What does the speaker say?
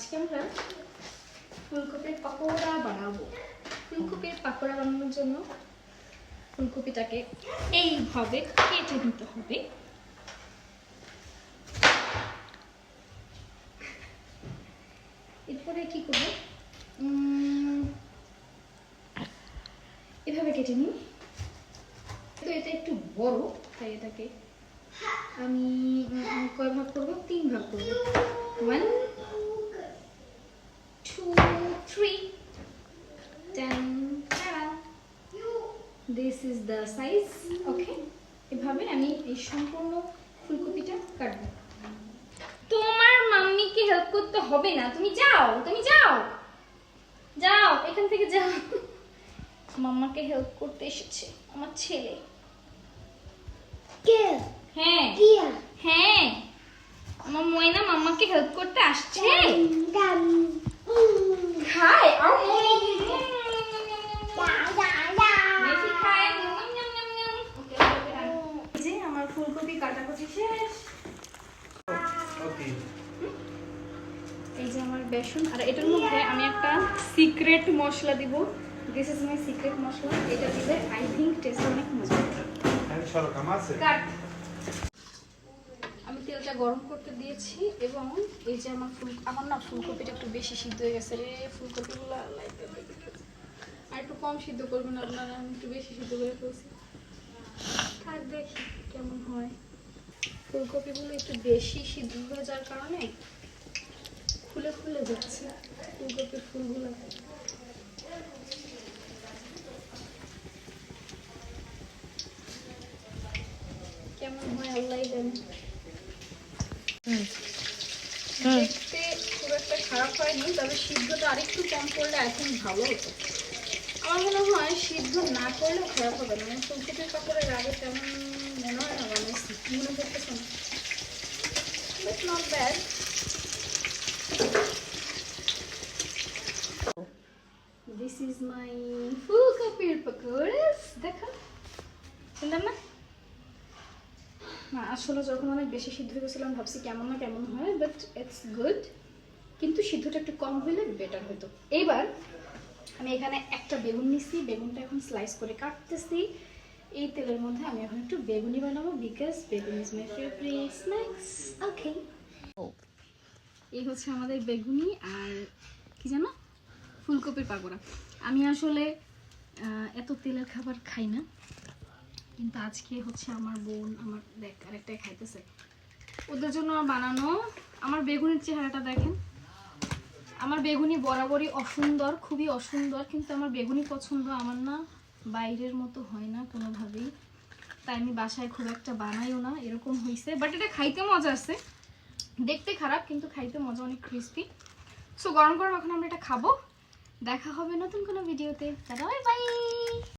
আজকে আমরা ফুলকপির পাকোড়া বানাবো। ফুলকপির পাকোড়া বানানোর জন্য ফুলকপিটাকে এইভাবে কেটে নিতে হবে। এরপরে কি করব? এভাবে কেটে নিই। তো এটা একটু বড়, তাই এটাকে আমি কয় ভাগ করব? তিন ভাগ করব। One three ten this is the size okay এভাবে আমি এই সম্পূর্ণ ফুলকপিটা কাটবো। তোমার মাম্মিকে হেল্প করতে হবে না। তুমি যাও তুমি যাও। যাও এখান থেকে যাও। মাম্মাকে হেল্প করতে এসেছে আমার ছেলে। কে? হ্যাঁ। হ্যাঁ। আমার ময়না মাম্মাকে হেল্প করতে আসছে দাম খায় আর দা দা দা বেশি খায় ওকে ওকে রাখ। এই যে আমার ফুলকপি কাটাকুটি শেষ. এই যে আমার বেসন আর এটার মধ্যে আমি একটা সিক্রেট মশলা দিব। This is my secret masala এটা দিলে আই থিঙ্ক টেস্ট অনেক মজা হবে। আমি সরকাম আছে? কাট আমি তেলটা গরম করতে দিয়েছি এবং এই যে আমার ফুল আমার না ফুলকপিটা একটু বেশি সিদ্ধ হয়ে গেছে। রে ফুলকপিগুলো আর একটু কম সিদ্ধ করবেন আপনারা আমি একটু বেশি সিদ্ধ করে ফেলছি। থাক দেখি কেমন হয়? ফুলকপিগুলো একটু বেশি সিদ্ধ হয়ে যাওয়ার কারণে খুলে খুলে যাচ্ছে ফুলকপির ফুলগুলো। কেমন হয় আল্লাহ জানে। দেখতে খুব একটা খারাপ হয়নি তবে সিদ্ধটা আরেকটু কম করলে এখন ভালো হতো। আমার মনে হয় সিদ্ধ না করলেও খারাপ হবে না। মানে ফুলকপির কাপড়ের আগে তেমন মনে হয় না বানাইছি মনে করতেছে না। দিস ইজ মাই ফুলকপির পাকোড়াস দেখো। সুন্দর না? না, আসলে যখন অনেক বেশি সিদ্ধ গেছিলাম ভাবছি কেমন না কেমন হয় বাট ইটস গুড কিন্তু সিদ্ধটা একটু কম হলে বেটার হতো এইবার আমি এখানে একটা বেগুন নিচ্ছি বেগুনটা এখন স্লাইস করে কাটতেছি। এই তেলের মধ্যে আমি এখন একটু বেগুনি বানাবো because begun is my favourite snacks okay এই হচ্ছে আমাদের বেগুনি আর কি জানো ফুলকপির পাকোড়া। আমি আসলে এত তেলের খাবার খাই না, কিন্তু আজকে হচ্ছে আমার বোন আমার দেখ, আরেকটাই খাইতেছে। ওদের জন্য বানানো, আমার বেগুনের চেহারাটা দেখেন। আমার বেগুনি বরাবরই অসুন্দর, খুবই অসুন্দর, কিন্তু আমার বেগুনি পছন্দ আমার না। বাইরের মতো হয় না কোনোভাবেই। তাই আমি বাসায় খুব একটা বানাইও না, এরকম হয়েছে বাট এটা খাইতে মজা আছে। দেখতে খারাপ, কিন্তু খাইতে মজা অনেক ক্রিস্পি সো গরম গরম এখন আমরা এটা খাব। দেখা হবে নতুন কোনো ভিডিওতে দাদা বাই বাই